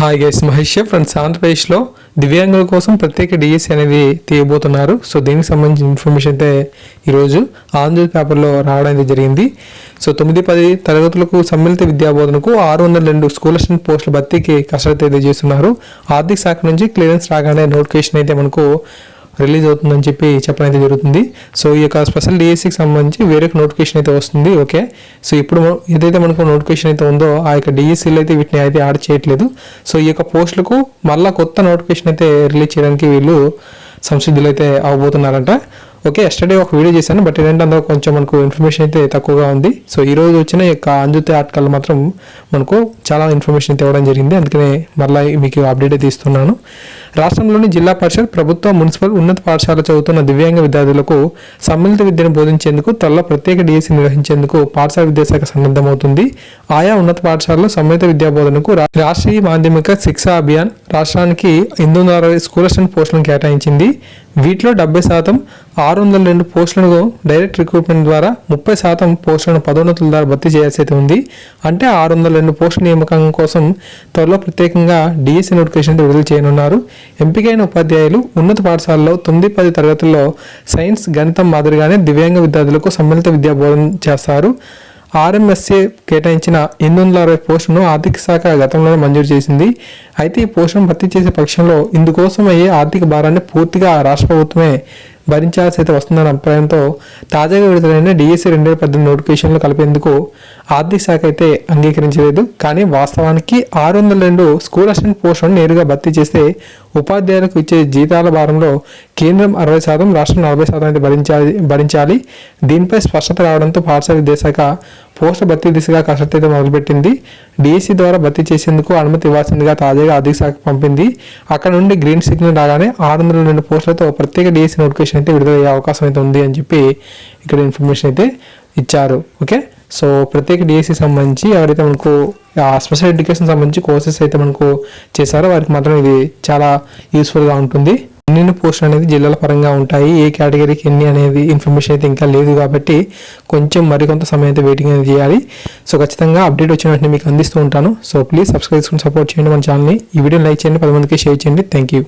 Hi guys Mahesh friends ఆంధ్రప్రదేశ్లో దివ్యాంగుల కోసం ప్రత్యేక డిఎస్సి అనేది తీయబోతున్నారు. సో దీనికి సంబంధించిన ఇన్ఫర్మేషన్ అయితే ఈరోజు ఆంధ్ర పేపర్లో రావడం అయితే జరిగింది. సో తొమ్మిది పది తరగతులకు సమ్మిళిత విద్యా బోధనకు ఆరు వందల రెండు స్కూల్ అసిస్టెంట్ పోస్టుల భర్తీకి కసరత్తు అయితే చేస్తున్నారు. ఆర్థిక శాఖ నుంచి క్లియరెన్స్ రాగానే నోటిఫికేషన్ అయితే మనకు రిలీజ్ అవుతుందని చెప్పి చెప్పడం అయితే జరుగుతుంది. సో ఈ యొక్క స్పెషల్ డిఎస్సికి సంబంధించి వేరే నోటిఫికేషన్ అయితే వస్తుంది. ఓకే? సో ఇప్పుడు ఏదైతే మనకు నోటిఫికేషన్ అయితే ఉందో ఆ యొక్క డిఎస్సీలో అయితే వీటిని అయితే యాడ్ చేయట్లేదు. సో ఈ యొక్క పోస్టులకు మళ్ళీ కొత్త నోటిఫికేషన్ అయితే రిలీజ్ చేయడానికి వీళ్ళు సంసిద్ధులు అయితే అవబోతున్నారంట. ఓకే? ఎస్టర్డే ఒక వీడియో చేశాను. బట్ ఏంటంటే అందులో కొంచెం మనకు ఇన్ఫర్మేషన్ అయితే తక్కువగా ఉంది. సో ఈ రోజు వచ్చిన యొక్క అంజుతే ఆర్టికల్ మాత్రం మనకు చాలా ఇన్ఫర్మేషన్ అయితే ఇవ్వడం జరిగింది. అందుకనే మళ్ళీ మీకు అప్డేట్ అయితే ఇస్తున్నాను. రాష్ట్రంలోని జిల్లా పరిషత్ ప్రభుత్వ మున్సిపల్ ఉన్నత పాఠశాల చదువుతున్న దివ్యాంగ విద్యార్థులకు సమ్మిళిత విద్యను బోధించేందుకు త్వరలో ప్రత్యేక డిఎస్సి నిర్వహించేందుకు పాఠశాల విద్యాశాఖ సన్నద్ధమవుతుంది. ఆయా ఉన్నత పాఠశాలలో సమ్మిళిత విద్యా బోధనకు రా- రాష్ట్రీయ మాధ్యమిక శిక్షా అభియాన్ రాష్ట్రానికి ఎనిమిది వందల అరవై స్కూల్ అసిస్టెంట్ పోస్టులను కేటాయించింది. వీటిలో డెబ్బై శాతం ఆరు వందల రెండు పోస్టులను డైరెక్ట్ రిక్రూట్మెంట్ ద్వారా ముప్పై శాతం పోస్టులను పదోన్నతుల ద్వారా భర్తీ చేయాల్సి అయితే ఉంది. అంటే ఆరు వందల రెండు పోస్టుల నియామకం కోసం త్వరలో ప్రత్యేకంగా డిఎస్సీ నోటిఫికేషన్ విడుదల చేయనున్నారు. ఎంపికైన ఉపాధ్యాయులు ఉన్నత పాఠశాలలో తొమ్మిది పది తరగతుల్లో సైన్స్ గణితం మాదిరిగానే దివ్యాంగ విద్యార్థులకు సమ్మిళిత విద్యా బోధన చేస్తారు. ఆర్ఎంఎస్ఏ కేటాయించిన ఎనిమిది వందల అరవై పోస్టును ఆర్థిక శాఖ గతంలోనే మంజూరు చేసింది. అయితే ఈ పోస్టును భర్తీ చేసే పక్షంలో ఇందుకోసం అయ్యే ఆర్థిక భారాన్ని పూర్తిగా రాష్ట్ర ప్రభుత్వమే భరించాల్సి అయితే వస్తుందన్న అభిప్రాయంతో తాజాగా విడుదలైన డిఎస్సి రెండు వేల పద్దెనిమిది నోటిఫికేషన్లు కలిపేందుకు ఆర్థిక శాఖ అయితే అంగీకరించలేదు. కానీ వాస్తవానికి ఆరు వందల రెండు స్కూల్ అసిస్టెంట్ పోస్టులను నేరుగా భర్తీ చేస్తే ఉపాధ్యాయులకు ఇచ్చే జీతాల భారంలో కేంద్రం అరవై శాతం రాష్ట్రం నలభై శాతం అయితే భరించాలి భరించాలి. దీనిపై స్పష్టత రావడంతో పాఠశాల విద్యాశాఖ పోస్టు భర్తీ దిశగా కసరత్తు అయితే మొదలుపెట్టింది డిఎస్సి ద్వారా భర్తీ చేసేందుకు అనుమతి ఇవ్వాల్సిందిగా తాజాగా ఆర్థిక శాఖ పంపింది. అక్కడ నుండి గ్రీన్ సిగ్నల్ రాగానే ఆరు వందల రెండు పోస్టులతో ప్రత్యేక డిఎస్సి నోటిఫికేషన్ అయితే విడుదలయ్యే అవకాశం అయితే ఉంది అని చెప్పి ఇక్కడ ఇన్ఫర్మేషన్ అయితే ఇచ్చారు. ఓకే? సో ప్రత్యేక డిఎస్సి సంబంధించి ఎవరైతే మనకు ఆ స్పెషల్ ఎడ్యుకేషన్ సంబంధించి కోర్సెస్ అయితే మనకు చేశారో వారికి మాత్రం ఇది చాలా యూస్ఫుల్గా ఉంటుంది. ఎన్నెన్ని పోస్టులు అనేది జిల్లాల పరంగా ఉంటాయి. ఏ కేటగిరీకి ఎన్ని అనేది ఇన్ఫర్మేషన్ అయితే ఇంకా లేదు కాబట్టి కొంచెం మరికొంత సమయం అయితే వెయిటింగ్ అనేది చేయాలి. సో ఖచ్చితంగా అప్డేట్ వచ్చిన వెంటనే మీకు అందిస్తూ ఉంటాను. సో ప్లీజ్ సబ్స్క్రైబ్ చేసుకుని సపోర్ట్ చేయండి మన ఛానల్ని ఈ వీడియో లైక్ చేయండి పది మందికి షేర్ చేయండి. Thank you